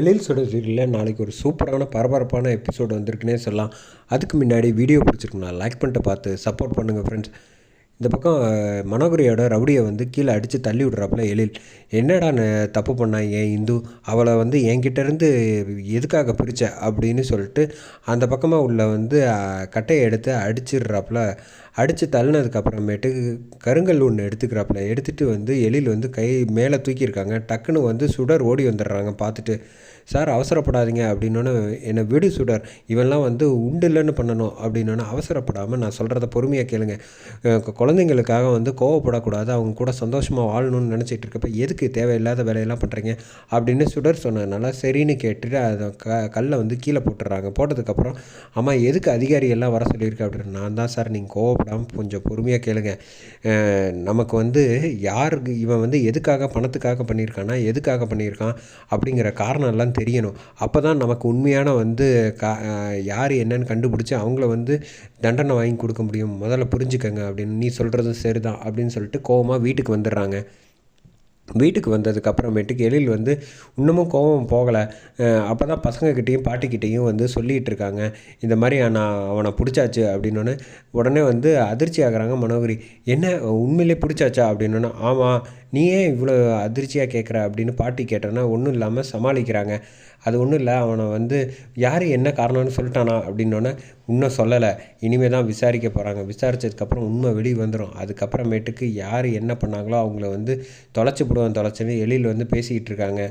எழில் சுடர் சீரியலில் நாளைக்கு ஒரு சூப்பரான பரபரப்பான எபிசோடு வந்திருக்குன்னே சொல்லலாம். அதுக்கு முன்னாடி வீடியோ பிடிச்சிருக்குண்ணா லைக் பண்ணிட்டு பார்த்து சப்போர்ட் பண்ணுங்கள் ஃப்ரெண்ட்ஸ் இந்த பக்கம் மனோகரியோட ரவுடியை வந்து கீழே அடித்து தள்ளி விட்றாப்புல எழில். என்னடா தப்பு பண்ணாங்க ஏன் இந்து? அவளை வந்து என்கிட்டேருந்து எதுக்காக பிரிச்ச? அப்படின்னு சொல்லிட்டு அந்த பக்கமாக உள்ள வந்து கட்டையை எடுத்து அடிச்சிடுறாப்புல. அடித்து தள்ளினதுக்கப்புறமேட்டு கருங்கல் ஒன்று எடுத்துக்கிறாப்புல. எடுத்துகிட்டு வந்து எழில் வந்து கை மேலே தூக்கியிருக்காங்க. டக்குன்னு வந்து சுடர் ஓடி வந்துடுறாங்க பார்த்துட்டு. சார் அவசரப்படாதீங்க அப்படின்னோன்னு என்னை விடு சுடர். இவன்லாம் வந்து உண்டு இல்லைன்னு பண்ணணும் அப்படின்னோன்னு அவசரப்படாமல் நான் சொல்கிறத பொறுமையாக கேளுங்க. குழந்தைங்களுக்காக வந்து கோவப்படக்கூடாது அவங்க கூட சந்தோஷமாக வாழணும்னு நினச்சிட்டு இருக்கப்ப எதுக்கு தேவையில்லாத வேலையெல்லாம் பண்ணுறீங்க அப்படின்னு சுடர் சொன்னதுனால சரின்னு கேட்டுட்டு அதை க கல்லை வந்து கீழே போட்டுடுறாங்க. போட்டதுக்கப்புறம் அம்மா எதுக்கு அதிகாரி எல்லாம் வர சொல்லியிருக்கு? அப்படின்னு நான் தான் சார் நீங்கள் கோவப்படாமல் கொஞ்சம் பொறுமையாக கேளுங்க. நமக்கு வந்து யாருக்கு இவன் வந்து எதுக்காக பணத்துக்காக பண்ணியிருக்கானா எதுக்காக பண்ணியிருக்கான் அப்படிங்கிற காரணம் எல்லாம் தெரியணும். அப்போ தான் நமக்கு உண்மையான வந்து கா யார் என்னன்னு கண்டுபிடிச்சி அவங்கள வந்து தண்டனை வாங்கி கொடுக்க முடியும். முதல்ல புரிஞ்சுக்கங்க அப்படின்னு நீ சொல்கிறதும் சரி தான் அப்படின்னு சொல்லிட்டு கோவமாக வீட்டுக்கு வந்துடுறாங்க. வீட்டுக்கு வந்ததுக்கப்புறமேட்டுக்கு எழில் வந்து இன்னமும் கோவம் போகலை. அப்போ தான் பசங்கக்கிட்டேயும் பாட்டிக்கிட்டேயும் வந்து சொல்லிகிட்டு இருக்காங்க. இந்த மாதிரி நான் அவனை பிடிச்சாச்சு அப்படின்னோடனே உடனே வந்து அதிர்ச்சி ஆகிறாங்க மனோகரி. என்ன உண்மையிலே பிடிச்சாச்சா அப்படின்னோடனே ஆமாம் நீ ஏன் இவ்வளோ அதிர்ச்சியாக கேட்குற அப்படின்னு பாட்டி கேட்டோன்னா ஒன்றும் இல்லாமல் சமாளிக்கிறாங்க. அது ஒன்றும் இல்லை அவனை வந்து யார் என்ன காரணம்னு சொல்லிட்டானா அப்படின்னோடனே இன்னும் சொல்லலை. இனிமேல் தான் விசாரிக்க போகிறாங்க விசாரித்ததுக்கப்புறம் உண்மை வெளியே வந்துடும் அதுக்கப்புறமேட்டுக்கு யார் என்ன பண்ணாங்களோ அவங்கள வந்து தொலைச்சி போடுவான் தொலைச்சின்னு எழில் வந்து பேசிக்கிட்டு இருக்காங்க.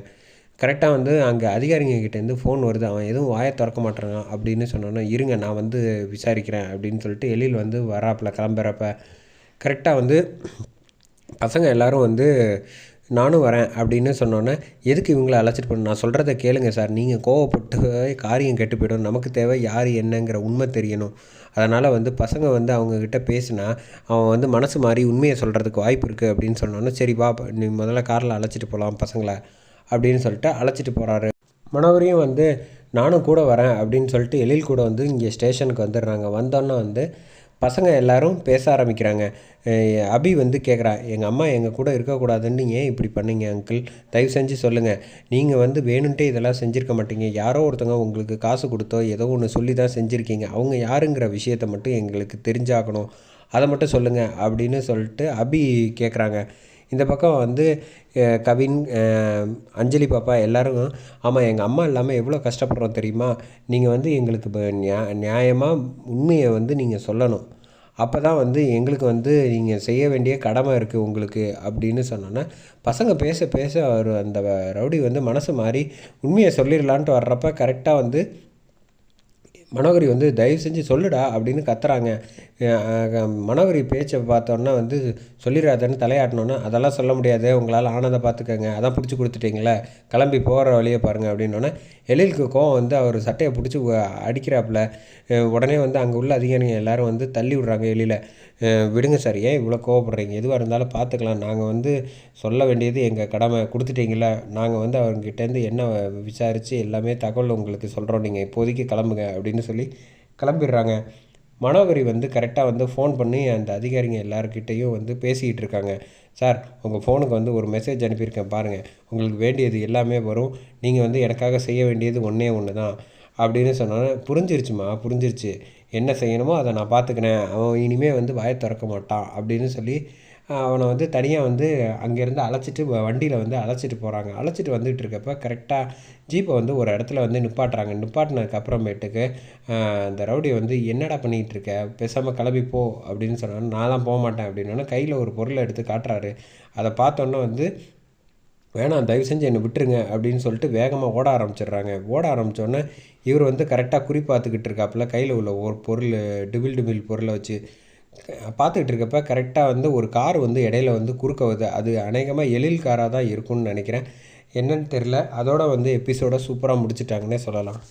கரெக்டாக வந்து அங்கே அதிகாரிங்க கிட்டேருந்து ஃபோன் வருது. அவன் எதுவும் வாயை திறக்க மாட்டேறான் அப்படின்னு சொன்னோன்னே இருங்க நான் வந்து விசாரிக்கிறேன் அப்படின்னு சொல்லிட்டு எழில் வந்து வராப்பில் கிளம்புறப்ப. கரெக்டாக வந்து பசங்க எல்லாரும் வந்து நானும் வரேன் அப்படின்னு சொன்னோன்னே எதுக்கு இவங்களை அழைச்சிட்டு போகணும்? நான் சொல்கிறத கேளுங்க சார். நீங்கள் கோவப்பட்டு காரியம் கெட்டு போயிடும். நமக்கு தேவை யார் என்னங்கிற உண்மை தெரியணும். அதனால் வந்து பசங்க வந்து அவங்கக்கிட்ட பேசினா அவன் வந்து மனசு மாறி உண்மையை சொல்கிறதுக்கு வாய்ப்பு இருக்குது அப்படின்னு சொன்னோன்னே சரி வா நீ முதல்ல காரில் அழைச்சிட்டு போகலாம் பசங்களை. அப்படின்னு சொல்லிட்டு அழைச்சிட்டு போகிறாரு மனோகரியும் வந்து நானும் கூட வரேன் அப்படின்னு சொல்லிட்டு எழில் கூட வந்து இங்கே ஸ்டேஷனுக்கு வந்துடுறாங்க. வந்தோன்னே வந்து பசங்க எல்லாரும் பேச ஆரம்பிக்கிறாங்க. அபி வந்து கேட்குறா எங்கள் அம்மா எங்கள் கூட இருக்கக்கூடாதுன்னு ஏன் இப்படி பண்ணீங்க அங்கிள்? தயவு செஞ்சு சொல்லுங்கள் நீங்கள் வந்து வேணுன்ட்டே இதெல்லாம் செஞ்சுருக்க மாட்டீங்க. யாரோ ஒருத்தவங்க உங்களுக்கு காசு கொடுத்தோ ஏதோ ஒன்று சொல்லி தான் செஞ்சுருக்கீங்க. அவங்க யாருங்கிற விஷயத்தை மட்டும் எங்களுக்கு தெரிஞ்சாகணும். அதை மட்டும் சொல்லுங்கள் அப்படின்னு சொல்லிட்டு அபி கேட்குறாங்க இந்த பக்கம் வந்து கவின் அஞ்சலி பாப்பா எல்லாரும் ஆமாம் எங்கள் அம்மா இல்லாமல் எவ்வளோ கஷ்டப்படுறோம் தெரியுமா? நீங்கள் வந்து எங்களுக்கு இப்போ நியா நியாயமாக உண்மையை வந்து நீங்கள் சொல்லணும். அப்போ தான் வந்து எங்களுக்கு வந்து நீங்கள் செய்ய வேண்டிய கடமை இருக்குது உங்களுக்கு அப்படின்னு சொன்னோன்னே பசங்க பேச பேச அவர் அந்த ரவுடி வந்து மனசு மாறி உண்மையை சொல்லிடலான்ட்டு வர்றப்ப கரெக்டாக வந்து மனோகரி வந்து தயவு செஞ்சு சொல்லுடா அப்படின்னு கத்துறாங்க. மனோகரி பேச்சை பார்த்தோன்னா வந்து சொல்லிடாதன்னு தலையாட்டினோன்னா அதெல்லாம் சொல்ல முடியாது. உங்களால் ஆனதை பார்த்துக்கங்க அதான் பிடிச்சி கொடுத்துட்டீங்களே. கிளம்பி போகிற வழியை பாருங்கள் அப்படின்னோடனே எழிலுக்கு கோவம் வந்து அவர் சட்டையை பிடிச்சி அடிக்கிறாப்புல. உடனே வந்து அங்கே உள்ள அதிகாரிங்க எல்லோரும் வந்து தள்ளி விடுறாங்க எழில. விடுங்க சார். ஏன் இவ்வளோ கோவப்படுறீங்க? எதுவாக இருந்தாலும் பார்த்துக்கலாம் நாங்கள் வந்து சொல்ல வேண்டியது எங்கள் கடமை. கொடுத்துட்டீங்கள நாங்கள் வந்து அவங்ககிட்டேருந்து என்ன விசாரித்து எல்லாமே தகவல் உங்களுக்கு சொல்கிறோம் நீங்கள் இப்போதைக்கு கிளம்புங்க அப்படின்னு சொல்லி கிளம்பிடுறாங்க. மனோகரி வந்து கரெக்டாக வந்து ஃபோன் பண்ணி அந்த அதிகாரிங்க எல்லாருக்கிட்டேயும் வந்து பேசிக்கிட்டு இருக்காங்க. சார் உங்கள் ஃபோனுக்கு வந்து ஒரு மெசேஜ் அனுப்பியிருக்கேன் பாருங்கள் உங்களுக்கு வேண்டியது எல்லாமே வரும். நீங்கள் வந்து எனக்காக செய்ய வேண்டியது ஒன்றே ஒன்று தான். அப்படின்னு சொன்னோன்னே புரிஞ்சிருச்சுமா புரிஞ்சிருச்சு. என்ன செய்யணுமோ அதை நான் பார்த்துக்கினேன் அவன் இனிமேல் வந்து வாயை திறக்க மாட்டான். அப்படின்னு சொல்லி அவனை வந்து தனியாக வந்து அங்கேருந்து அழைச்சிட்டு வண்டியில் வந்து அழைச்சிட்டு போகிறாங்க அழைச்சிட்டு வந்துகிட்டு இருக்கப்ப கரெக்டாக ஜீப்பை வந்து ஒரு இடத்துல வந்து நிப்பாட்டுறாங்க. நிப்பாட்டினதுக்கு அப்புறமேட்டுக்கு அந்த ரவுடி வந்து என்னடா பண்ணிகிட்டு இருக்க? பேசாமல் கிளம்பி போ அப்படின்னு சொன்னாலும் நான் தான் போக மாட்டேன் அப்படின்னா கையில் ஒரு பொருளை எடுத்து காட்டுறாரு. அதை பார்த்தோன்னே வந்து வேணாம் தயவு செஞ்சு என்னை விட்டுருங்க அப்படின்னு சொல்லிட்டு வேகமாக ஓட ஆரம்பிச்சிடுறாங்க. ஓட ஆரம்பித்தோன்னே இவர் வந்து கரெக்டாக குறி பார்த்துக்கிட்டு இருக்காப்புல. கையில் உள்ள ஒரு பொருள் டிபிள் டிபிள் பொருளை வச்சு பார்த்துக்கிட்டு இருக்கப்ப கரெக்டாக வந்து ஒரு கார் வந்து இடையில வந்து குறுக்க வருது. அது அநேகமாக எழில் காராக தான் இருக்கும்னு நினைக்கிறேன். என்னன்னு தெரில அதோட வந்து எபிசோட சூப்பராக முடிச்சிட்டாங்கன்னே சொல்லலாம்.